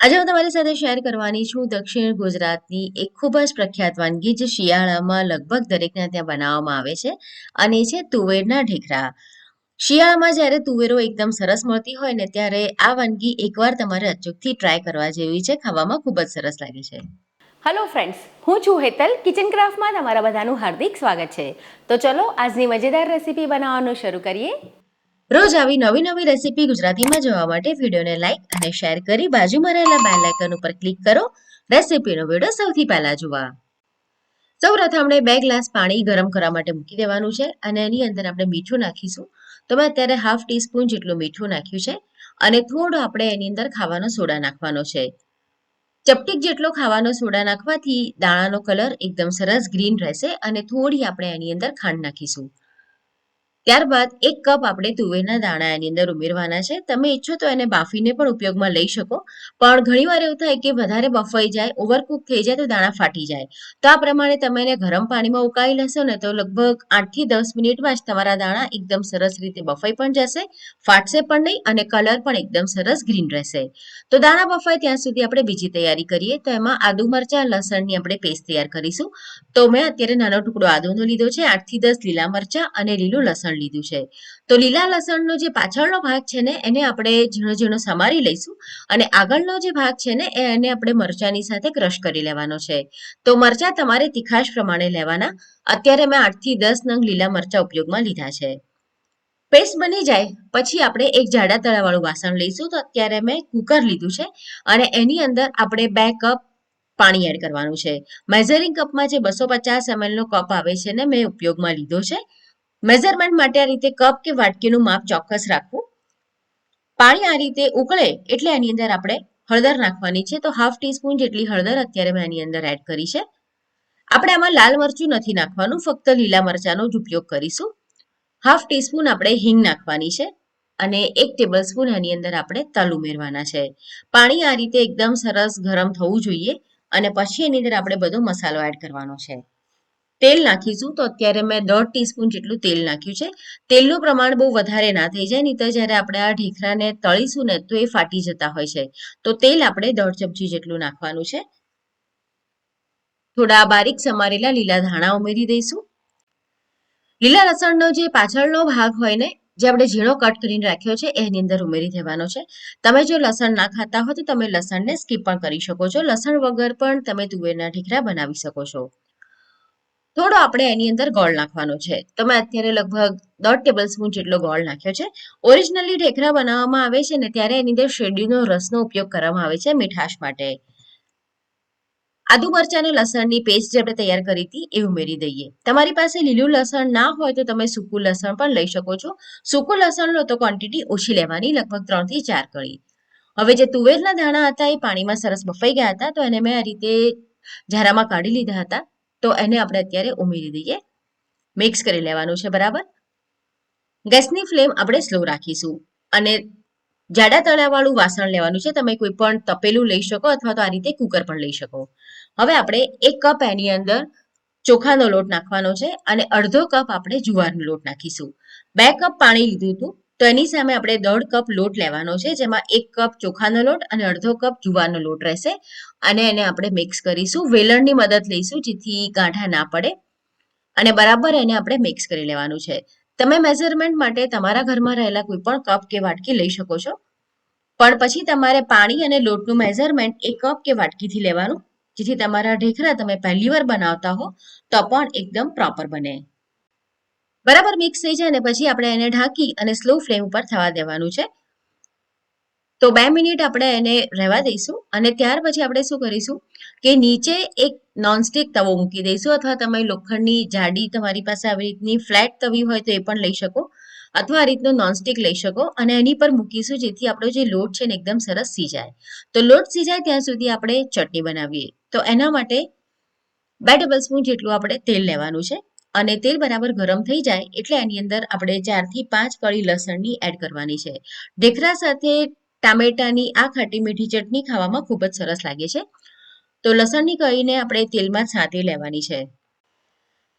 આજે હું તમારી સાથે શેર કરવાની છું દક્ષિણ ગુજરાતની એક ખૂબ જ પ્રખ્યાત વાનગી જે શિયાળામાં લગભગ દરેકને ત્યાં બનાવવામાં આવે છે અને છે તુવેરના ઢેકરા. શિયાળામાં જ્યારે તુવેરો એકદમ સરસ મળતી હોય ને ત્યારે આ વાનગી એકવાર તમારે અચૂકથી ટ્રાય કરવા જેવી છે, ખાવામાં ખૂબ જ સરસ લાગે છે. હલો ફ્રેન્ડ્સ હું છું હેતલ કિચન ક્રાફ્ટમાં તમારા બધાનું હાર્દિક સ્વાગત છે. તો ચલો આજની મજેદાર રેસીપી બનાવવાનું શરૂ કરીએ. રોજ આવી નવી નવી રેસીપી ગુજરાતીમાં જોવા માટે વિડીયોને લાઇક અને શેર કરી બાજુમાં રહેલા બેલ આઇકન ઉપર ક્લિક કરો. રેસીપીનો વીડિયો સૌથી પહેલા જોવા સૌપ્રથમ આપણે બે ગ્લાસ પાણી ગરમ કરવા માટે મૂકી દેવાનું છે અને એની અંદર આપણે મીઠું નાખીશું. તો મેં અત્યારે હાફ ટીસ્પૂન જેટલું મીઠું નાખ્યું છે અને થોડો આપણે એની અંદર ખાવાનો સોડા નાખવાનો છે. ચપટીક જેટલો ખાવાનો સોડા નાખવાથી દાણાનો કલર એકદમ સરસ ગ્રીન રહેશે અને થોડી આપણે એની અંદર ખાંડ નાખીશું. ત્યારબાદ એક કપ આપણે તુવેરના દાણા એની અંદર ઉમેરવાના છે. તમે ઈચ્છો તો એને બાફીને પણ ઉપયોગમાં લઈ શકો. પણ ઘણીવાર એવું થાય કે વધારે બફાઈ જાય ઓવરકુક થઈ જાય તો દાણા ફાટી જાય. તો આ પ્રમાણે તમે એને ગરમ પાણીમાં ઉકાળી લેશો ને તો લગભગ આઠથી દસ મિનિટમાં જ તમારા દાણા એકદમ સરસ રીતે બફાઈ પણ જશે, ફાટશે પણ નહીં અને કલર પણ એકદમ સરસ ગ્રીન રહેશે. તો દાણા બફાય ત્યાં સુધી આપણે બીજી તૈયારી કરીએ. તો એમાં આદુ મરચાં, લસણની આપણે પેસ્ટ તૈયાર કરીશું. તો મેં અત્યારે નાનો ટુકડો આદુનો લીધો છે આઠથી દસ લીલા મરચાં અને લીલું લસણ લીધું છે. તો લીલા લસણનો જે પાછળનો ભાગ છે ને, એને આપણે ઝીણો ઝીણો સમારી લઈશું અને આગળનો જે ભાગ છે ને એને આપણે મરચાંની સાથે ક્રશ કરી લેવાનો છે. તો મરચાં તમારે તીખાશ પ્રમાણે લેવાના. અત્યારે મેં આઠથી દસ નંગ લીલા મરચાં ઉપયોગમાં લીધા છે. પેસ્ટ બની જાય, પછી આપણે એક જાડા તળાવાળું વાસણ લઈશું. તો અત્યારે મેં કુકર લીધું છે અને એની અંદર આપણે બે કપ પાણી એડ કરવાનું છે. મેઝરિંગ કપમાં જે બસો પચાસ નો કપ આવે છે ને, મેં ઉપયોગમાં લીધો છે. મેઝરમેન્ટ માટે આ રીતે કપ કે વાટકીનું માપ ચોક્કસ રાખવું. પાણી આ રીતે ઉકળે એટલે એની અંદર આપણે હળદર નાખવાની છે. તો હાફ ટીસ્પૂન જેટલી હળદર અત્યારે મેં એની અંદર એડ કરી છે. આપણે આમાં લાલ મરચું નથી નાખવાનું, ફક્ત લીલા મરચાંનો જ ઉપયોગ કરીશું. હાફ ટીસ્પૂન આપણે હિંગ નાખવાની છે અને એક ટેબલ સ્પૂન એની અંદર આપણે તલ ઉમેરવાના છે. પાણી આ રીતે એકદમ સરસ ગરમ થવું જોઈએ અને પછી એની અંદર આપણે બધો મસાલો એડ કરવાનો છે. તેલ નાખીશું, તો અત્યારે મેં દોઢ ટીસ્પૂન જેટલું તેલ નાખ્યું છે. તેલનું પ્રમાણ બહુ વધારે ના થઈ જાય, નહીં તો જ્યારે આપણે આ ઢીખરાને તળીશું ને, તો એ ફાટી જતા હોય છે. તો તેલ આપણે દોઢ ચમચી જેટલું નાખવાનું છે. થોડા બારીક સમારેલા લીલા ધાણા ઉમેરી દઈશું. લીલા લસણનો જે પાછળનો ભાગ હોય ને, જે આપણે ઝીણો કટ કરીને રાખ્યો છે, એની અંદર ઉમેરી દેવાનો છે. તમે જો લસણ ના ખાતા હો, તો તમે લસણને સ્કીપ પણ કરી શકો છો. લસણ વગર પણ તમે તુવેરના ઢીકરા બનાવી શકો છો. થોડો આપણે એની અંદર ગોળ નાખવાનો છે. તો મેં અત્યારે લગભગ દોઢ ટેબલ સ્પૂન જેટલો ગોળ નાખ્યો છે. ઓરિજિનલી ઢેકરા બનાવવામાં આવે છે ને ત્યારે એની અંદર શેરડીનો રસનો ઉપયોગ કરવામાં આવે છે મીઠાશ માટે. આદુ મરચા અને લસણની પેસ્ટ જે આપણે તૈયાર કરી હતી એ ઉમેરી દઈએ. તમારી પાસે લીલું લસણ ના હોય તો તમે સૂકું લસણ પણ લઈ શકો છો. સૂકું લસણ લો તો ક્વોન્ટિટી ઓછી લેવાની, લગભગ ત્રણથી ચાર કળી. હવે જે તુવેરના દાણા હતા એ પાણીમાં સરસ બફાઈ ગયા હતા તો એને મેં આ રીતે ઝારામાં કાઢી લીધા હતા. તો એને આપણે અત્યારે ઉમેરી દઈએ. મિક્સ કરી લેવાનું છે, બરાબર? ગેસની ફ્લેમ આપણે સ્લો રાખીશું. અને જાડા તળાવાળું વાસણ લેવાનું છે, તમે કોઈ પણ તપેલું લઈ શકો અથવા તો આ રીતે કુકર પણ લઈ શકો. હવે આપણે એક કપ એની અંદર ચોખાનો લોટ નાખવાનો છે અને અડધો કપ આપણે જુવારનો લોટ નાખીશું. બે કપ પાણી લીધું હતું. તો એની સામે આપણે દોઢ કપ લોટ લેવાનો છે, જેમાં એક કપ ચોખાનો લોટ અને અડધો કપ જુવારનો લોટ રહેશે. અને એને આપણે મિક્સ કરીશું. વેલણની મદદ લઈશું, જેથી ગાંઠા ના પડે. અને બરાબર એને આપણે મિક્સ કરી લેવાનું છે. તમે મેઝરમેન્ટ માટે તમારા ઘરમાં રહેલા કોઈ પણ કપ કે વાટકી લઈ શકો છો. પણ પછી તમારે પાણી અને લોટનું મેઝરમેન્ટ એક કપ કે વાટકીથી લેવાનું, જેથી તમારા ઢેકરા તમે પહેલી વાર બનાવતા હો, તો પણ એકદમ પ્રોપર બને. બરાબર મિક્સ થઈ જાય ને પછી આપણે એને ઢાંકી અને સ્લો ફ્લેમ ઉપર થવા દેવાનું છે. તો બે મિનિટ આપણે એને રહેવા દઈશું અને ત્યાર પછી આપણે શું કરીશું કે નીચે એક નોનસ્ટિક તવો મૂકી દઈશું અથવા તમે લોખંડની જાડી તમારી પાસે આવી રીતની ફ્લેટ તવી હોય તો એ પણ લઈ શકો અથવા આ રીતનું નોનસ્ટિક લઈ શકો અને એની પર મૂકીશું જેથી આપણો જે લોટ છે ને એકદમ સરસ સીજાય તો લોટ સીજાય ત્યાં સુધી આપણે ચટણી બનાવીએ. તો એના માટે બે ટેબલ સ્પૂન જેટલું આપણે તેલ લેવાનું છે. અને તેલ બરાબર ગરમ થઈ જાય એટલે એની અંદર આપણે ચારથી પાંચ કળી લસણની એડ કરવાની છે. ઢેકરા સાથે ટામેટાની આ ખાટી મીઠી ચટણી ખાવામાં ખૂબ જ સરસ લાગે છે. તો લસણની કળીને આપણે તેલમાં છાંટી લેવાની છે.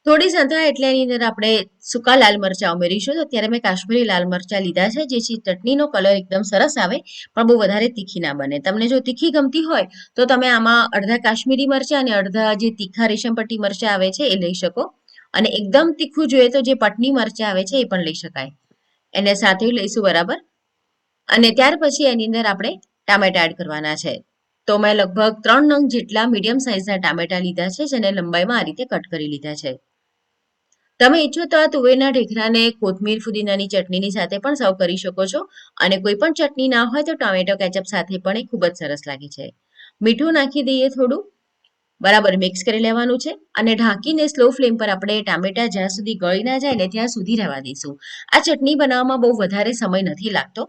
થોડી સંધા એટલે એની અંદર આપણે સૂકા લાલ મરચાં ઉમેરીશું. તો અત્યારે મેં કાશ્મીરી લાલ મરચાં લીધા છે જેથી ચટણીનો કલર એકદમ સરસ આવે, પણ બહુ વધારે તીખી ના બને. તમને જો તીખી ગમતી હોય, તો તમે આમાં અડધા કાશ્મીરી મરચાં અને અડધા જે તીખા રેશમપટ્ટી મરચાં આવે છે એ લઈ શકો. અને એકદમ તીખું જોઈએ તો જે પટની મરચાં આવે છે એ પણ લઈ શકાય. એને સાથે લઈશું બરાબર? અને ત્યાર પછી એની અંદર આપણે ટામેટા એડ કરવાના છે. તો મેં લગભગ ત્રણ નંગ જેટલા મીડિયમ સાઇઝના ટામેટા લીધા છે, જેને લંબાઈમાં આ રીતે કટ કરી લીધા છે. તમે ઈચ્છો તો આ તુવેરના ઢેકરાને કોથમીર ફુદીનાની ચટણીની સાથે પણ સર્વ કરી શકો છો. અને કોઈ પણ ચટણી ના હોય તો ટોમેટો કેચઅપ સાથે પણ એ ખૂબ જ સરસ લાગે છે. મીઠું નાખી દઈએ થોડું. બરાબર મિક્સ કરી લેવાનું છે અને ઢાંકીને સ્લો ફ્લેમ પર આપણે ટામેટા જ્યાં સુધી ગળી ના જાય ને ત્યાં સુધી રહેવા દઈશું. આ ચટણી બનાવવામાં બહુ વધારે સમય નથી લાગતો.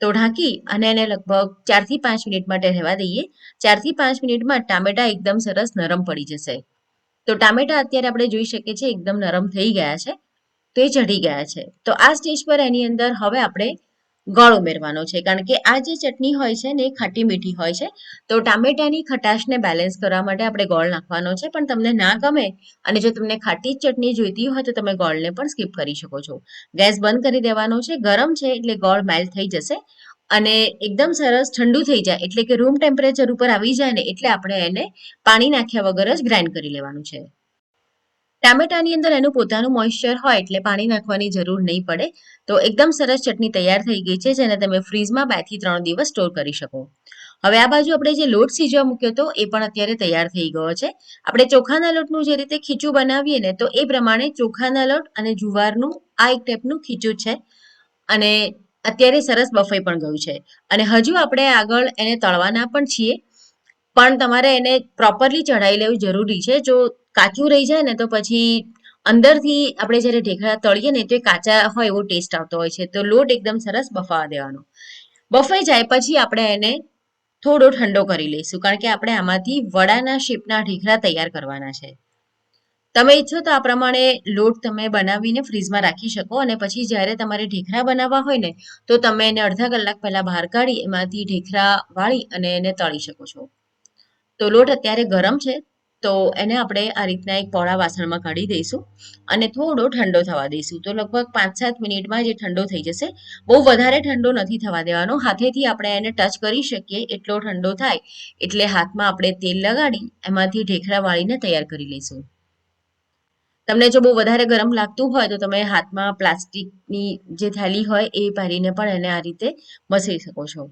તો ઢાંકી અને એને લગભગ ચારથી પાંચ મિનિટ માટે રહેવા દઈએ. ચારથી પાંચ મિનિટમાં ટામેટા એકદમ સરસ નરમ પડી જશે. તો ટામેટા અત્યારે આપણે જોઈ શકીએ છીએ એકદમ નરમ થઈ ગયા છે. તો એ ચઢી ગયા છે. તો આ સ્ટેજ પર એની અંદર હવે આપણે ગોળ ઉમેરવાનો છે. કારણ કે આ જે ચટણી હોય છે ને એ ખાટી મીઠી હોય છે. તો ટામેટાની ખટાશને બેલેન્સ કરવા માટે આપણે ગોળ નાખવાનો છે. પણ તમને ના ગમે અને જો તમને ખાટી જ ચટણી જોઈતી હોય તો તમે ગોળને પણ સ્કીપ કરી શકો છો. ગેસ બંધ કરી દેવાનો છે. ગરમ છે એટલે ગોળ મેલ્ટ થઈ જશે. અને એકદમ સરસ ઠંડુ થઈ જાય એટલે કે રૂમ ટેમ્પરેચર ઉપર આવી જાય ને એટલે આપણે એને પાણી નાખ્યા વગર જ ગ્રાઇન્ડ કરી લેવાનું છે. ટામેટાની અંદર એનું પોતાનું મોઇશ્ચર હોય એટલે પાણી નાખવાની જરૂર નહીં પડે. તો એકદમ સરસ ચટણી તૈયાર થઈ ગઈ છે, જેને તમે ફ્રીઝમાં બેથી ત્રણ દિવસ સ્ટોર કરી શકો. હવે આ બાજુ આપણે જે લોટ સીજવા મૂક્યો હતો, એ પણ અત્યારે તૈયાર થઈ ગયો છે. આપણે ચોખાના લોટનું જે રીતે ખીચું બનાવીએ ને, તો એ પ્રમાણે ચોખાના લોટ અને જુવારનું આ એક ટાઈપનું ખીચું છે. અને અત્યારે સરસ બફાઈ પણ ગયું છે. અને હજુ આપણે આગળ એને તળવાના પણ છીએ. પણ તમારે એને પ્રોપરલી ચઢાઈ લેવું જરૂરી છે. જો કાચું રહી જાય ને તો પછી અંદરથી આપણે જ્યારે ઢેકળા તળીએ ને તો એ કાચા હોય એવો ટેસ્ટ આવતો હોય છે. તો લોટ એકદમ સરસ બફાવા દેવાનો. બફાઈ જાય પછી આપણે એને થોડો ઠંડો કરી લઈશું. કારણ કે આપણે આમાંથી વડાના શેપના ઢેકળા તૈયાર કરવાના છે. તમે ઈચ્છો તો આ પ્રમાણે લોટ તમે બનાવીને ફ્રીઝમાં રાખી શકો અને પછી જ્યારે તમારે ઢેકરા બનાવવા હોય ને તો તમે એને અડધા કલાક પહેલા બહાર કાઢી એમાંથી ઢેકરા વાળી અને એને તળી શકો છો. તો લોટ અત્યારે ગરમ છે, તો એને આપણે આ રીતના એક પોળા વાસણમાં કાઢી દઈશું અને થોડો ઠંડો થવા દઈશું. તો લગભગ પાંચ સાત મિનિટમાં જે ઠંડો થઈ જશે. બહુ વધારે ઠંડો નથી થવા દેવાનો. હાથેથી આપણે એને ટચ કરી શકીએ, એટલો ઠંડો થાય એટલે હાથમાં આપણે તેલ લગાડી એમાંથી ઢેખરા વાળીને તૈયાર કરી લઈશું. તમને જો બહુ વધારે ગરમ લાગતું હોય તો તમે હાથમાં પ્લાસ્ટિકની જે થેલી હોય એ પહેરીને પણ એને આ રીતે મસળી શકો છો.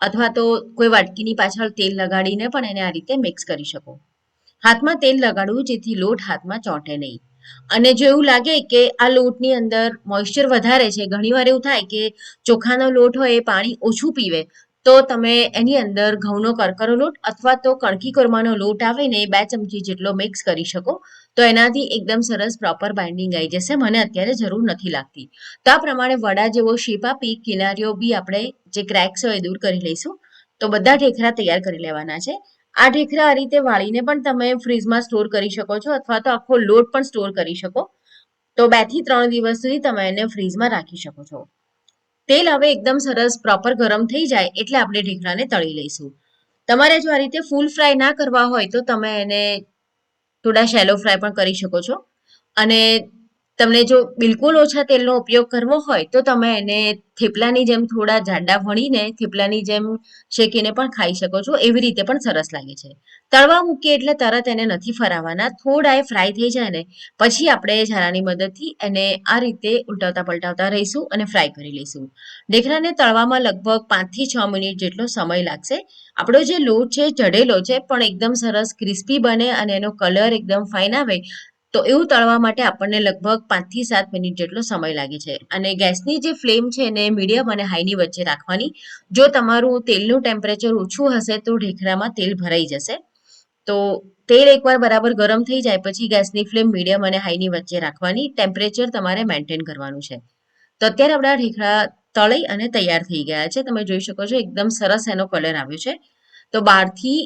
અથવા તો કોઈ વાટકીની પાછળ તેલ લગાડીને પણ એને આ રીતે મિક્સ કરી શકો. હાથમાં તેલ લગાડવું જેથી લોટ હાથમાં ચોંટે નહીં. અને જો એવું લાગે કે આ લોટની અંદર મોઇશ્ચર વધારે છે, ઘણીવાર એવું થાય કે ચોખાનો લોટ હોય એ પાણી ઓછું પીવે તો તમે એની અંદર ઘઉંનો કરકરો લોટ અથવા તો કણકી કોરમાનો લોટ આવે ને બે ચમચી જેટલો મિક્સ કરી શકો. તો એનાથી એકદમ સરસ પ્રોપર બાઇન્ડિંગ આવી જશે. મને અત્યારે જરૂર નથી લાગતી. તો આ પ્રમાણે વડા જેવો શેપ આપી કિનારીઓ બી આપણે જે ક્રેક્સ હોય એ દૂર કરી લઈશું. તો બધા ઢેખરા તૈયાર કરી લેવાના છે. આ ઢેખરા આ રીતે વાળીને પણ તમે ફ્રીઝમાં સ્ટોર કરી શકો છો અથવા તો આખો લોટ પણ સ્ટોર કરી શકો. તો બેથી ત્રણ દિવસ સુધી તમે એને ફ્રીઝમાં રાખી શકો છો. તેલ હવે એકદમ સરસ પ્રોપર ગરમ થઈ જાય એટલે આપણે ઢેકડાને તળી લઈશું. તમારે જો આ રીતે ફૂલ ફ્રાય ના કરવા હોય તો તમે એને થોડા શેલો ફ્રાય પણ કરી શકો છો. અને તમને જો બિલકુલ ઓછા તેલનો ઉપયોગ કરવો હોય, તો તમે એને થેપલાની જેમ થોડા જાડા વણીને થેપલાની જેમ શેકીને પણ ખાઈ શકો છો. એવી રીતે પણ સરસ લાગે છે. તળવા મૂકીએ એટલે તરત એને નથી ફરાવવાના થોડા એ ફ્રાય થઈ જાય ને, પછી આપણે ઝારાની મદદથી એને આ રીતે ઉલટાવતા પલટાવતા રહીશું અને ફ્રાય કરી લઈશું. ઢેકરાને તળવામાં લગભગ પાંચથી છ મિનિટ જેટલો સમય લાગશે. આપણો જે લોટ છે ચઢેલો છે, પણ એકદમ સરસ ક્રિસ્પી બને અને એનો કલર એકદમ ફાઇન આવે તો એવું તળવા માટે આપણને લગભગ પાંચથી સાત મિનિટ જેટલો સમય લાગે છે. અને ગેસની જે ફ્લેમ છે એને મીડિયમ અને હાઈની વચ્ચે રાખવાની. જો તમારું તેલનું ટેમ્પરેચર ઓછું હશે તો ઢેકરામાં તેલ ભરાઈ જશે. તો તેલ એકવાર બરાબર ગરમ થઈ જાય પછી ગેસની ફ્લેમ મીડિયમ અને હાઈની વચ્ચે રાખવાની. ટેમ્પરેચર તમારે મેન્ટેન કરવાનું છે. તો અત્યારે આપણા ઢેકરા તળી અને તૈયાર થઈ ગયા છે. તમે જોઈ શકો છો એકદમ સરસ એનો કલર આવ્યો છે. તો બહારથી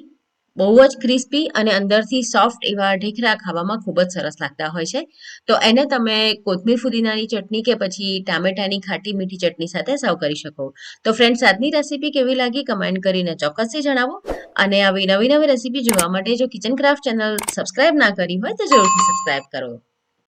બહુ જ ક્રિસ્પી અને અંદરથી સોફ્ટ એવા ઢેકરા ખાવામાં ખૂબ જ સરસ લાગતા હોય છે. તો એને તમે કોથમીર ફુદીનાની ચટણી કે પછી ટામેટાની ખાટી મીઠી ચટણી સાથે સર્વ કરી શકો. તો ફ્રેન્ડ્સ આજની રેસીપી કેવી લાગી કમેન્ટ કરીને ચોક્કસથી જણાવો. અને આવી નવી નવી રેસીપી જોવા માટે જો કિચન ક્રાફ્ટ ચેનલ સબસ્ક્રાઇબ ના કરી હોય તો જરૂરથી સબસ્ક્રાઇબ કરો.